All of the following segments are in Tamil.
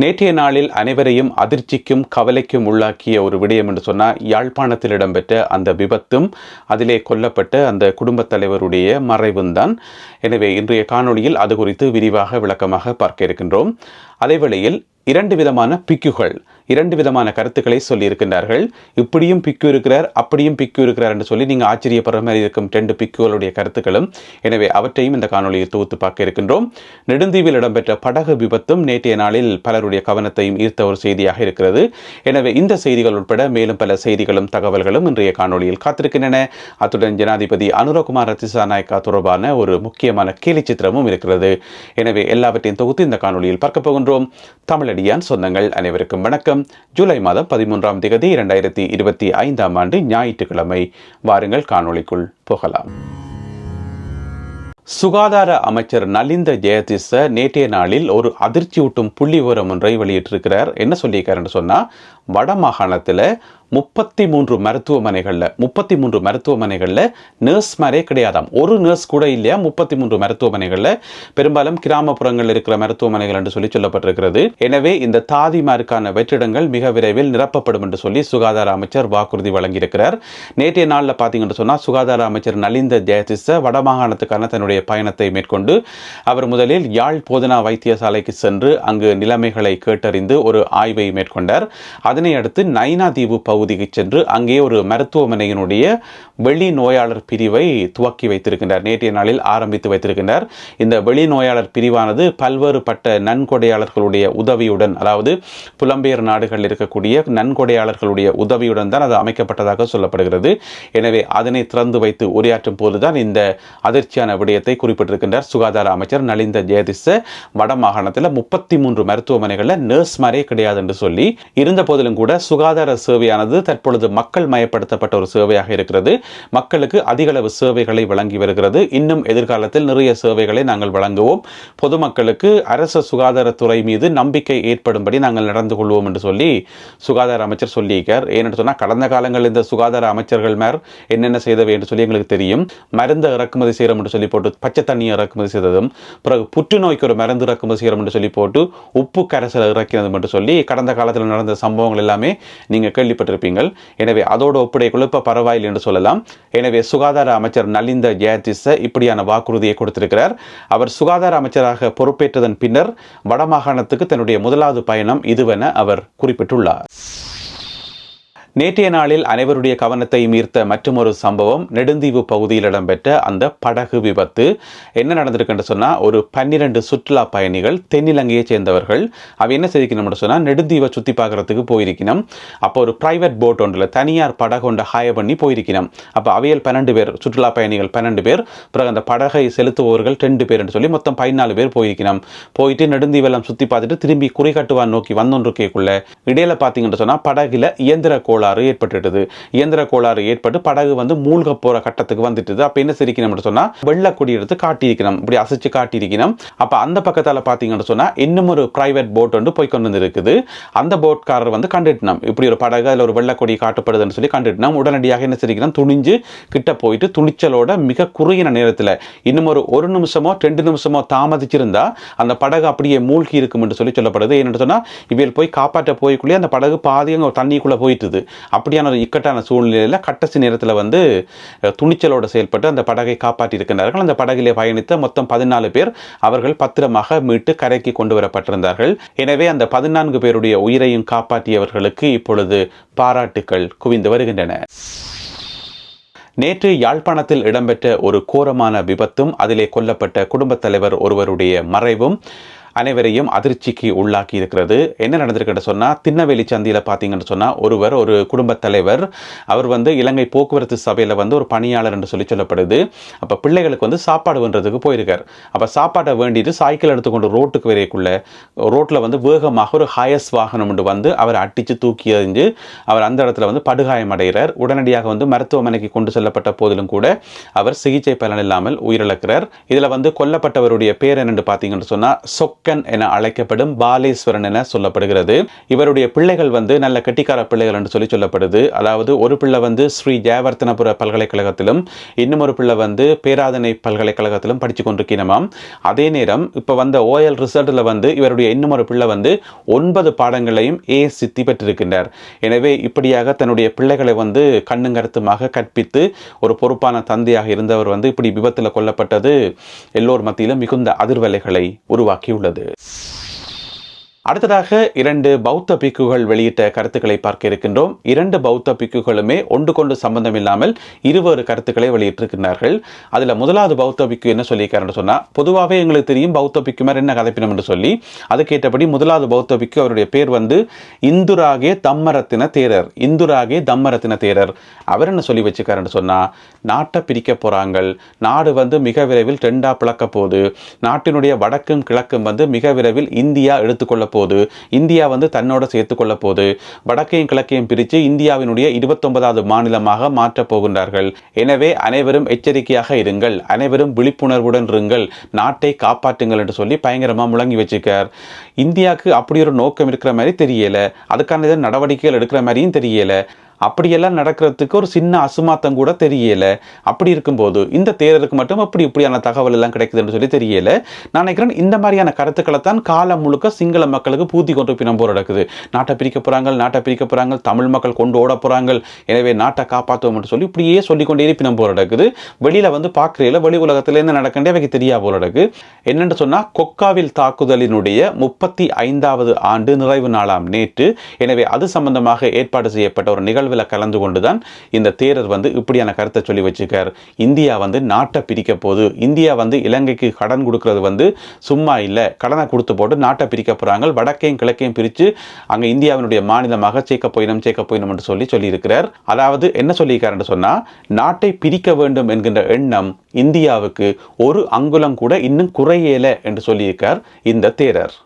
நேற்றைய நாளில் அனைவரையும் அதிர்ச்சிக்கும் கவலைக்கும் உள்ளாக்கிய ஒரு விடயம் என்று சொன்னால் யாழ்ப்பாணத்தில் இடம்பெற்ற அந்த விபத்தும் அதிலே கொல்லப்பட்ட அந்த குடும்பத் தலைவருடைய மறைவும் தான். எனவே இன்றைய காணொளியில் அது குறித்து விரிவாக விளக்கமாக பார்க்க இருக்கின்றோம். அதேவேளையில் இரண்டு விதமான பிக்குகள் இரண்டு விதமான கருத்துக்களை சொல்லியிருக்கின்றார்கள். இப்படியும் பிக்கு இருக்கிறார் அப்படியும் பிக்கு இருக்கிறார் என்று சொல்லி நீங்கள் ஆச்சரியப்படுற மாதிரி இருக்கும் ரெண்டு பிக்குகளுடைய கருத்துக்களும். எனவே அவற்றையும் இந்த காணொலியில் தொகுத்து பார்க்க இருக்கின்றோம். நெடுந்தீவில் இடம்பெற்ற படகு விபத்தும் நேற்றைய நாளில் பலருடைய கவனத்தையும் ஈர்த்த ஒரு செய்தியாக இருக்கிறது. எனவே இந்த செய்திகள் உட்பட மேலும் பல செய்திகளும் தகவல்களும் இன்றைய காணொலியில் காத்திருக்கின்றன. அத்துடன் ஜனாதிபதி அனுரகுமார் ரத்திசாநாயக்கா தொடர்பான ஒரு முக்கியமான கேலி சித்திரமும் இருக்கிறது. எனவே எல்லாவற்றையும் தொகுத்து இந்த காணொலியில் பார்க்க போகின்றோம். தமிழடியான் சொந்தங்கள் அனைவருக்கும் வணக்கம். ஜூலை மாதம் பதிமூன்றாம் திகதி இரண்டாயிரத்தி இருபத்தி ஐந்தாம் ஆண்டு ஞாயிற்றுக்கிழமை. வாருங்கள் காணொளிக்குள் போகலாம். சுகாதார அமைச்சர் நலிந்த ஜெயதிச நேற்றைய நாளில் ஒரு அதிர்ச்சியூட்டும் புள்ளி விவரம் ஒன்றை வெளியிட்டிருக்கிறார். என்ன சொல்லியிருக்காருன்னு சொன்னால் வட மாகாணத்தில் முப்பத்தி மூன்று மருத்துவமனைகளில் முப்பத்தி மூன்று மருத்துவமனைகளில் நர்ஸ் மாதிரியே கிடையாதாம். ஒரு நர்ஸ் கூட இல்லையா? முப்பத்தி மூன்று மருத்துவமனைகளில். பெரும்பாலும் கிராமப்புறங்களில் இருக்கிற மருத்துவமனைகள் என்று சொல்லி சொல்லப்பட்டிருக்கிறது. எனவே இந்த தாதிமாருக்கான வெற்றிடங்கள் மிக விரைவில் நிரப்பப்படும் என்று சொல்லி சுகாதார அமைச்சர் வாக்குறுதி வழங்கியிருக்கிறார். நேற்றைய நாளில் பார்த்தீங்கன்னு சொன்னால் சுகாதார அமைச்சர் நலிந்த ஜெயதிச வடமாகாணத்துக்கான தன்னுடைய பயணத்தை மேற்கொண்டு அவர் முதலில் யாழ் போதனா வைத்தியசாலைக்கு சென்று அங்கு நிலைமைகளை கேட்டறிந்து ஒரு ஆய்வை மேற்கொண்டார். அதனை அடுத்து நைனாதீவு பகுதிக்கு சென்று அங்கே ஒரு மருத்துவமனையினுடைய வெளி நோயாளர் பிரிவை துவக்கி வைத்திருக்கின்றார். நேற்றைய நாளில் ஆரம்பித்து வைத்திருக்கின்றார். இந்த வெளி நோயாளர் பிரிவானது பல்வேறுபட்ட நன்கொடையாளர்களுடைய உதவியுடன் அதாவது புலம்பெயர் நாடுகளில் இருக்கக்கூடிய நன்கொடையாளர்களுடைய உதவியுடன் தான் அது அமைக்கப்பட்டதாக சொல்லப்படுகிறது. எனவே அதனை திறந்து வைத்து உரையாற்றும் போதுதான் இந்த அதிர்ச்சியான விடயத்தை குறிப்பிட்டிருக்கின்றார். சுகாதார அமைச்சர் நலிந்த ஜெயதிச வட மாகாணத்தில் முப்பத்தி மூன்று மருத்துவமனைகளில் நர்ஸ் மாதிரியே கிடையாது என்று சொல்லி இருந்த போதிலும் கூட சுகாதார சேவையானது தற்பொழுது மக்கள் மயப்படுத்தப்பட்ட ஒரு சேவையாக இருக்கிறது. மக்களுக்கு அதிகளவு சேவைகளை வழங்கி வருகிறது. இன்னும் எதிர்காலத்தில் நிறைய சேவைகளை நாங்கள் வழங்குவோம். பொதுமக்களுக்கு அரசு சுகாதாரத்துறை மீது நம்பிக்கை ஏற்படும்படி நாங்கள் நடந்து கொள்வோம் என்று சொல்லி சுகாதார அமைச்சர் சொல்லியிருக்கார். ஏனென்று சொன்னால் கடந்த காலங்களில் இந்த சுகாதார அமைச்சர்கள் மேர் என்னென்ன செய்தவை என்று சொல்லி எங்களுக்கு தெரியும். மருந்து இறக்குமதி செய்கிறோம் என்று சொல்லி போட்டு பச்சை தண்ணியை இறக்குமதி செய்ததும் பிறகு புற்றுநோய்க்கு ஒரு மருந்து இறக்குமதி செய்கிறோம் என்று சொல்லி போட்டு உப்பு கரைசல் இறக்கினது என்று சொல்லி கடந்த காலத்தில் நடந்த சம்பவம் சம்பவங்கள் எல்லாமே நீங்கள் கேள்விப்பட்டிருப்பீங்கள். எனவே அதோடு ஒப்படைக்குள்ள குழப்ப பரவாயில்லை என்று சொல்லலாம். எனவே சுகாதார அமைச்சர் நலிந்த ஜெயதிச இப்படியான வாக்குறுதியை கொடுத்திருக்கிறார். அவர் சுகாதார அமைச்சராக பொறுப்பேற்றதன் பின்னர் வடமாகாணத்துக்கு தன்னுடைய முதலாவது பயணம் இதுவென அவர் குறிப்பிட்டுள்ளார். நேற்றைய நாளில் அனைவருடைய கவனத்தை ஈர்த்த மற்றொரு சம்பவம் நெடுந்தீவு பகுதியில் இடம்பெற்ற அந்த படகு விபத்து. என்ன நடந்திருக்குன்னு சொன்னால் ஒரு பன்னிரண்டு சுற்றுலா பயணிகள் தென்னிலங்கையை சேர்ந்தவர்கள். அவ என்ன செய்திக்கணும்னு சொன்னால் நெடுந்தீவை சுற்றி பார்க்குறதுக்கு போயிருக்கணும் அப்போ ஒரு பிரைவேட் போட் ஒன்றில் தனியார் படகு ஒன்றை ஹாய பண்ணி போயிருக்கணும் அப்போ அவையில் பன்னெண்டு பேர் சுற்றுலா பயணிகள் பன்னெண்டு பேர் பிறகு அந்த படகை செலுத்துபவர்கள் ரெண்டு பேர் என்று சொல்லி மொத்தம் பதினாலு பேர் போயிருக்கணும் போயிட்டு நெடுந்தீவெல்லாம் சுற்றி பார்த்துட்டு திரும்பி குறிகட்டுவான் நோக்கி வந்தொன்றுக்கேக்குள்ள இடையில பார்த்தீங்கன்னு சொன்னால் படகுல இயந்திர கோளாறு ஏற்பட்டுட்டது. இயந்திர கோளாறு ஏற்பட்டு படகு வந்து மூழ்க போற கட்டத்துக்கு வந்துட்டுது. அப்ப என்ன சிரிக்கணும்னு சொன்னா வெள்ள கொடி எடுத்து காட்டியிருக்கணும். இப்படி அசைச்சு காட்டியிருக்கணும். அப்ப அந்த பக்கத்தால பாத்தீங்கன்னு சொன்னா இன்னும் ஒரு பிரைவேட் போட் வந்து போய் கொண்டு வந்துருக்குது. அந்த போட்காரர் வந்து கண்டுட்டணும். இப்படி ஒரு படகு அதில் ஒரு வெள்ளக்கொடி காட்டப்படுதுன்னு சொல்லி கண்டுட்டணும். உடனடியாக என்ன சிரிக்கணும்? துணிஞ்சு கிட்ட போயிட்டு துணிச்சலோட மிக குறுகின நேரத்தில் இன்னும் ஒரு ஒரு நிமிஷமோ ரெண்டு நிமிஷமோ தாமதிச்சிருந்தா அந்த படகு அப்படியே மூழ்கி இருக்கும் என்று சொல்லி சொல்லப்படுது. ஏன்னு சொன்னால் இவையில் போய் காப்பாற்ற போய்க்குள்ளே அந்த படகு பாதி அங்கே தண்ணிக்குள்ளே போயிட்டுது. அப்படியான ஒரு இக்கட்டான சூழ்நிலையில் கட்டசி நேரத்தில் வந்து துணிச்சலோடு செயல்பட்டு அந்த படகை காப்பாற்றியிருக்கின்றார்கள். அந்த படகிலே பயணித்த மொத்தம் பதினாலு பேர் அவர்கள் பத்திரமாக மீட்டு கரைக்கு கொண்டு வரப்பட்டிருந்தார்கள். எனவே அந்த பதினான்கு பேருடைய உயிரையும் காப்பாற்றியவர்களுக்கு இப்பொழுது பாராட்டுக்கள் குவிந்து வருகின்றன. நேற்று யாழ்ப்பாணத்தில் இடம்பெற்ற ஒரு கோரமான விபத்தும் அதிலே கொல்லப்பட்ட குடும்பத் தலைவர் ஒருவருடைய மறைவும் அனைவரையும் அதிர்ச்சிக்கு உள்ளாக்கி இருக்கிறது. என்ன நடந்திருக்குன்னு சொன்னால் திண்ணவெளி சந்தியில் பார்த்தீங்கன்னு சொன்னால் ஒருவர் ஒரு குடும்பத் தலைவர் அவர் வந்து இலங்கை போக்குவரத்து சபையில் வந்து ஒரு பணியாளர் என்று சொல்லி சொல்லப்படுது. அப்போ பிள்ளைகளுக்கு வந்து சாப்பாடு பண்ணுறதுக்கு போயிருக்கார். அப்போ சாப்பாடை வேண்டிட்டு சைக்கிள் எடுத்துக்கொண்டு ரோட்டுக்கு வரைக்குள்ள ரோட்டில் வந்து வேகமாக ஒரு ஹயஸ் வாகனம் ஒன்று வந்து அவர் அடித்து தூக்கி எறிஞ்சு அவர் அந்த இடத்துல வந்து படுகாயம் அடைகிறார். உடனடியாக வந்து மருத்துவமனைக்கு கொண்டு செல்லப்பட்ட போதிலும் கூட அவர் சிகிச்சை பலன் இல்லாமல் உயிரிழக்கிறார். இதில் வந்து கொல்லப்பட்டவருடைய பேர் என்னென்று பார்த்தீங்கன்னு சொன்னால் சொக்க சிக்கன் என அழைக்கப்படும் பாலேஸ்வரன் என சொல்லப்படுகிறது. இவருடைய பிள்ளைகள் வந்து நல்ல கட்டிக்கார பிள்ளைகள் என்று சொல்லி சொல்லப்படுது. அதாவது ஒரு பிள்ளை வந்து ஸ்ரீ ஜெயவர்த்தனபுர பல்கலைக்கழகத்திலும் இன்னும் ஒரு பிள்ளை வந்து பேராதனை பல்கலைக்கழகத்திலும் படித்து கொண்டிருக்கிறமாம் அதே நேரம் இப்போ வந்த ஓஎல் ரிசல்ட்டில் வந்து இவருடைய இன்னும் ஒரு பிள்ளை வந்து ஒன்பது பாடங்களையும் ஏ சித்தி பெற்றிருக்கின்றார். எனவே இப்படியாக தன்னுடைய பிள்ளைகளை வந்து கண்ணுங்கருத்துமாக கற்பித்து ஒரு பொறுப்பான தந்தையாக இருந்தவர் வந்து இப்படி விபத்தில் கொல்லப்பட்டது எல்லோர் மத்தியிலும் மிகுந்த அதிர்வலைகளை உருவாக்கியுள்ளது. இருக்கிறது அடுத்ததாக இரண்டு பௌத்த பிக்குகள் வெளியிட்ட கருத்துக்களை பார்க்க இருக்கின்றோம். இரண்டு பௌத்த பிக்குகளுமே ஒன்று கொண்டு சம்பந்தம் இல்லாமல் இருவேறு கருத்துக்களை வெளியிட்டிருக்கிறார்கள் அதில் முதலாவது பௌத்த பிக்கு என்ன சொல்லியிருக்காருன்னு சொன்னால் பொதுவாகவே எங்களுக்கு தெரியும் பௌத்த பிக்குமார் என்ன கதைப்பினம் என்று சொல்லி அதுக்கேற்றபடி முதலாவது பௌத்த பிக்கு அவருடைய பேர் வந்து இந்துராகே தம்மரத்தின தேரர் இந்துராகே தம்மரத்தின தேரர். அவர் என்ன சொல்லி வச்சுக்காருன்னு சொன்னால் நாட்டை பிரிக்க போகிறாங்க நாடு வந்து மிக விரைவில் ரெண்டாக பிளக்க போகுது. நாட்டினுடைய வடக்கும் கிழக்கும் வந்து மிக விரைவில் இந்தியா எடுத்துக்கொள்ள போகுது போது இந்தியா வந்து தன்னோட சேர்த்துக்கொள்ள போகுது வடக்கையும் கிழக்கையும் பிரித்து இந்தியாவினுடைய இருபத்தொன்பதாவது மாநிலமாக மாற்றப் போகின்றார்கள். எனவே அனைவரும் எச்சரிக்கையாக இருங்கள் அனைவரும் விழிப்புணர்வுடன் இருங்கள் நாட்டை காப்பாற்றுங்கள் என்று சொல்லி பயங்கரமாக முழங்கி வச்சுக்கார் இந்தியாவுக்கு அப்படி ஒரு நோக்கம் இருக்கிற மாதிரி தெரியல அதுக்கான நடவடிக்கைகள் எடுக்கிற மாதிரியும் தெரியலை. அப்படியெல்லாம் நடக்கிறதுக்கு ஒரு சின்ன அசுமாத்தம் கூட தெரியலை. அப்படி இருக்கும்போது இந்த தேரருக்கு மட்டும் அப்படி இப்படியான தகவல் எல்லாம் கிடைக்குதுன்னு சொல்லி தெரியலை. நான் நினைக்கிறேன் இந்த மாதிரியான கருத்துக்களை தான் காலம் முழுக்க சிங்கள மக்களுக்கு பூத்தி கொண்டு பின்னம் போர் நடக்குது. நாட்டை பிரிக்க போகிறாங்க நாட்டை பிரிக்க போகிறாங்க தமிழ் மக்கள் கொண்டு ஓட போகிறாங்க எனவே நாட்டை காப்பாற்றுவோம்னு சொல்லி இப்படியே சொல்லிக்கொண்டே பின்னம் போர் நடக்குது. வெளியில் வந்து பார்க்கறையில வெளி உலகத்தில் என்ன நடக்கண்டே அவைக்கு தெரியா போல நடக்கு என்னென்னு சொன்னால் கொக்காவில் தாக்குதலினுடைய முப்பத்தி ஐந்தாவது ஆண்டு நிறைவு நாளாம் நேற்று. எனவே அது சம்பந்தமாக ஏற்பாடு செய்யப்பட்ட ஒரு நிகழ்வு நிகழ்வில் கலந்து கொண்டுதான் இந்த தேரர் வந்து இப்படியான கருத்தை சொல்லி வச்சுக்கார் இந்தியா வந்து நாட்டை பிரிக்க போகுது. இந்தியா வந்து இலங்கைக்கு கடன் கொடுக்கறது வந்து சும்மா இல்லை. கடனை கொடுத்து போட்டு நாட்டை பிரிக்க போறாங்க. வடக்கையும் கிழக்கையும் பிரித்து அங்கே இந்தியாவினுடைய மாநிலமாக சேர்க்க போயினும் சேர்க்க போயினும் என்று சொல்லி சொல்லியிருக்கிறார். அதாவது என்ன சொல்லியிருக்காருன்னு சொன்னால் நாட்டை பிரிக்க வேண்டும் என்கின்ற எண்ணம் இந்தியாவுக்கு ஒரு அங்குலம் கூட இன்னும் குறையலை என்று சொல்லியிருக்கார் இந்த தேரர்.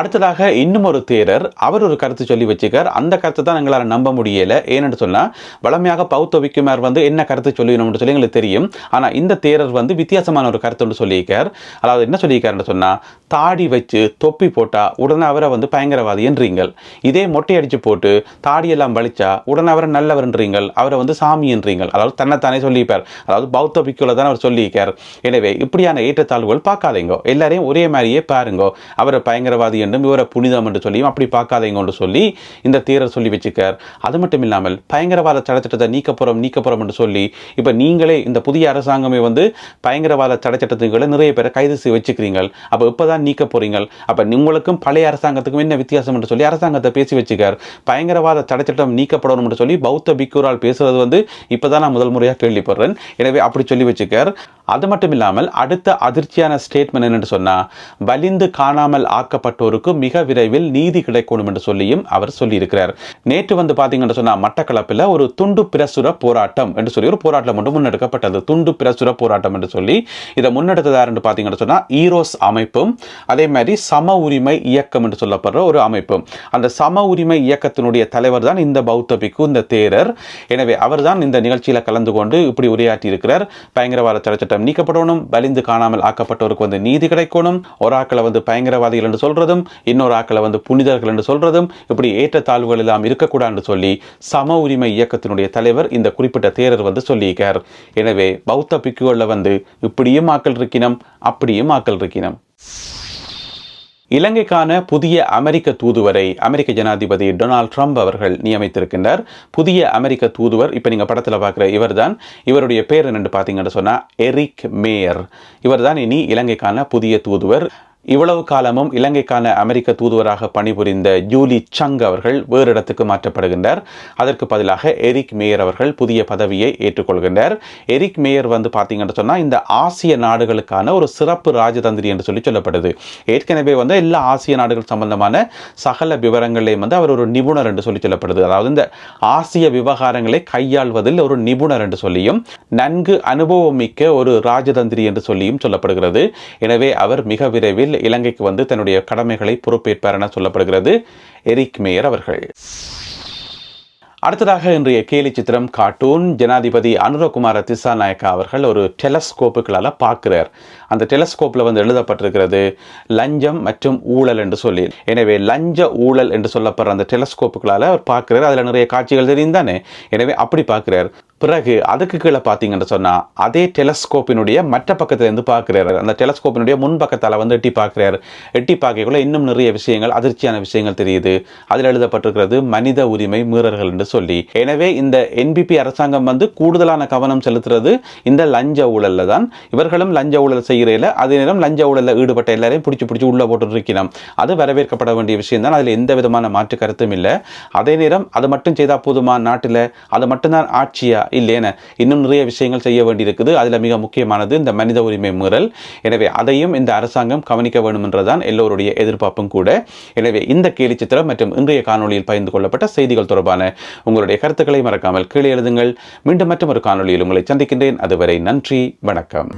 அடுத்ததாக இன்னும் ஒரு தேரர். அவர் ஒரு கருத்து சொல்லி வச்சுக்கார் அந்த கருத்தை தான் எங்களால் நம்ப முடியலை. ஏன்னு சொன்னால் வளமையாக பௌத்த விக்குமார் வந்து என்ன கருத்து சொல்லணும்னு சொல்லி எங்களுக்கு தெரியும். ஆனால் இந்த தேரர் வந்து வித்தியாசமான ஒரு கருத்து ஒன்று சொல்லியிருக்கார். அதாவது என்ன சொல்லியிருக்காருன்னு சொன்னால் தாடி வச்சு தொப்பி போட்டால் உடனே அவரை வந்து பயங்கரவாதி என்றீங்கள். இதே மொட்டை அடித்து போட்டு தாடியெல்லாம் வலிச்சா உடனே அவரை நல்லவர்ன்றீங்கள் அவரை வந்து சாமி என்றீங்கள். அதாவது தன்னைத்தானே சொல்லியிருப்பார். அதாவது பௌத்த விக்குவில் தான் அவர் சொல்லியிருக்கார். எனவே இப்படியான ஏற்றத்தாழ்வுகள் பார்க்காதீங்க. எல்லாரையும் ஒரே மாதிரியே பாருங்க. அவரை பயங்கரவாதி என்றும் இவரை புனிதம் என்று சொல்லியும் அப்படி பார்க்காதீங்க என்று சொல்லி இந்த தீரர் சொல்லி வச்சுக்கார். அது மட்டும் இல்லாமல் பயங்கரவாத தடைச்சட்டத்தை நீக்கப்புறம் நீக்கப்புறம் என்று சொல்லி இப்போ நீங்களே இந்த புதிய அரசாங்கமே வந்து பயங்கரவாத தடைச்சட்டத்துக்களை நிறைய பேரை கைது செய்ய வச்சுக்கிறீங்க அப்போ இப்போ தான் நீக்க போகிறீங்க அப்போ உங்களுக்கும் பழைய அரசாங்கத்துக்கும் என்ன வித்தியாசம் என்று சொல்லி அரசாங்கத்தை பேசி வச்சுக்கார். பயங்கரவாத தடைச்சட்டம் நீக்கப்படணும் என்று சொல்லி பௌத்த பிக்குரால் பேசுறது வந்து இப்போ தான் நான் முதல் முறையாக கேள்விப்படுறேன். எனவே அப்படி சொல்லி வச்சுக்கார். அது மட்டும் இல்லாமல் அடுத்த அதிர்ச்சியான ஸ்டேட்மெண்ட் என்னென்னு சொன்னால் வலிந்து காணாமல் ஆக்கப்பட்டோர் ஆக்கப்பட்டோருக்கு மிக விரைவில் நீதி கிடைக்கணும் என்று சொல்லியும் அவர் சொல்லியிருக்கிறார். நேற்று வந்து பார்த்தீங்கன்னு சொன்னால் மட்டக்களப்பில் ஒரு துண்டு பிரசுர போராட்டம் என்று சொல்லி ஒரு போராட்டம் ஒன்று முன்னெடுக்கப்பட்டது. துண்டு பிரசுர போராட்டம் என்று சொல்லி இதை முன்னெடுத்ததார் என்று பார்த்தீங்கன்னு சொன்னால் ஈரோஸ் அமைப்பும் அதே மாதிரி சம உரிமை இயக்கம் என்று சொல்லப்படுற ஒரு அமைப்பும். அந்த சம உரிமை இயக்கத்தினுடைய தலைவர் தான் இந்த பௌத்த பிக்கு இந்த தேரர். எனவே அவர்தான் இந்த நிகழ்ச்சியில் கலந்து கொண்டு இப்படி உரையாற்றி இருக்கிறார். பயங்கரவாத தடைச்சட்டம் நீக்கப்படணும் வலிந்து காணாமல் ஆக்கப்பட்டோருக்கு வந்து நீதி கிடைக்கணும் ஒரு ஆக்களை வந்து பயங்கரவாதிகள் என்று சொல்றதும் இன்னொரு ஆக்களை வந்து புனிதர்கள் என்று சொல்றதும் இப்படி ஏற்றத்தாழ்வுகள் எல்லாம் இருக்கக்கூடாதுன்னு சொல்லி சம உரிமை இயக்கத்தினுடைய தலைவர் இந்த குறிப்பிட்ட தேரர் வந்து சொல்லியிருக்கார். எனவே பௌத்த பிக்குகளில் வந்து இப்படியும் ஆக்கள் இருக்கினம் அப்படியும் ஆக்கள் இருக்கினம். இலங்கைக்கான புதிய அமெரிக்க தூதுவரை அமெரிக்க ஜனாதிபதி டொனால்ட் ட்ரம்ப் அவர்கள் நியமித்திருக்கின்றார். புதிய அமெரிக்க தூதுவர் இப்போ நீங்கள் படத்தில் பார்க்குற இவர்தான். இவருடைய பேர் என்னென்னு பார்த்தீங்கன்னு சொன்னால் எரிக் மேயர். இவர் தான் இனி இலங்கைக்கான புதிய தூதுவர். இவ்வளவு காலமும் இலங்கைக்கான அமெரிக்க தூதுவராக பணிபுரிந்த ஜூலி சங் அவர்கள் வேறு இடத்துக்கு மாற்றப்படுகின்றார். அதற்கு பதிலாக எரிக் மேயர் அவர்கள் புதிய பதவியை ஏற்றுக்கொள்கின்றார். எரிக் மேயர் வந்து பார்த்தீங்கன்னு சொன்னால் இந்த ஆசிய நாடுகளுக்கான ஒரு சிறப்பு ராஜதந்திரி என்று சொல்லி சொல்லப்படுது. ஏற்கனவே வந்து எல்லா ஆசிய நாடுகள் சம்பந்தமான சகல விவரங்களையும் வந்து அவர் ஒரு நிபுணர் என்று சொல்லி சொல்லப்படுது. அதாவது இந்த ஆசிய விவகாரங்களை கையாள்வதில் ஒரு நிபுணர் என்று சொல்லியும் நன்கு அனுபவம் மிக்க ஒரு ராஜதந்திரி என்று சொல்லியும் சொல்லப்படுகிறது. எனவே அவர் மிக விரைவில் இலங்கைக்கு வந்து தன்னுடைய கடமைகளை பொறுப்பேற்பார் என சொல்லப்படுகிறது. எரிக் மேயர் அவர்கள். அடுத்ததாக இன்றைய கேலி சித்திரம் கார்ட்டூன். ஜனாதிபதி அனுரகுமார திசாநாயக்கா அவர்கள் ஒரு டெலஸ்கோப்புகளால் பார்க்கிறார். அந்த டெலஸ்கோப்பில் வந்து எழுதப்பட்டிருக்கிறது லஞ்சம் மற்றும் ஊழல் என்று சொல்லி. எனவே லஞ்ச ஊழல் என்று சொல்லப்படுற அந்த டெலஸ்கோப்புகளால் அவர் பார்க்குறாரு. அதில் நிறைய காட்சிகள் தெரியும் தானே? எனவே அப்படி பார்க்குறார். பிறகு அதுக்கு கீழே பார்த்தீங்கன்னு சொன்னால் அதே டெலஸ்கோப்பினுடைய மற்ற பக்கத்துலேருந்து பார்க்குறாரு. அந்த டெலஸ்கோப்பினுடைய முன் பக்கத்தால் வந்து எட்டி பார்க்குறாரு. எட்டி பார்க்கக்குள்ள இன்னும் நிறைய விஷயங்கள் அதிர்ச்சியான விஷயங்கள் தெரியுது. அதில் எழுதப்பட்டிருக்கிறது மனித உரிமை மீறல்கள் என்று சொல்லி. எனவே இந்த என்பிபி அரசாங்கம் வந்து கூடுதலான கவனம் செலுத்துறது இந்த லஞ்ச ஊழலில் தான். இவர்களும் லஞ்ச ஊழல் செய்ய செய்கிறதில்ல அதே நேரம் லஞ்ச ஊழலில் ஈடுபட்ட எல்லாரையும் பிடிச்சி பிடிச்சி உள்ளே போட்டு இருக்கணும் அது வரவேற்கப்பட வேண்டிய விஷயம் தான் அதில் எந்த விதமான மாற்று கருத்தும் இல்லை. அதே நேரம் அது மட்டும் செய்தால் போதுமா நாட்டில்? அது மட்டும்தான் ஆட்சியா? இல்லைன்னு இன்னும் நிறைய விஷயங்கள் செய்ய வேண்டியிருக்குது. அதில் மிக முக்கியமானது இந்த மனித உரிமை மீறல். எனவே அதையும் இந்த அரசாங்கம் கவனிக்க வேண்டுமென்றதான் எல்லோருடைய எதிர்பார்ப்பும் கூட. எனவே இந்த கேலி சித்திரம் மற்றும் இன்றைய காணொளியில் பகிர்ந்து கொள்ளப்பட்ட செய்திகள் தொடர்பான உங்களுடைய கருத்துக்களை மறக்காமல் கீழே எழுதுங்கள். மீண்டும் மற்றும் ஒரு காணொளியில் உங்களை சந்திக்கின்றேன். அதுவரை நன்றி வணக்கம்.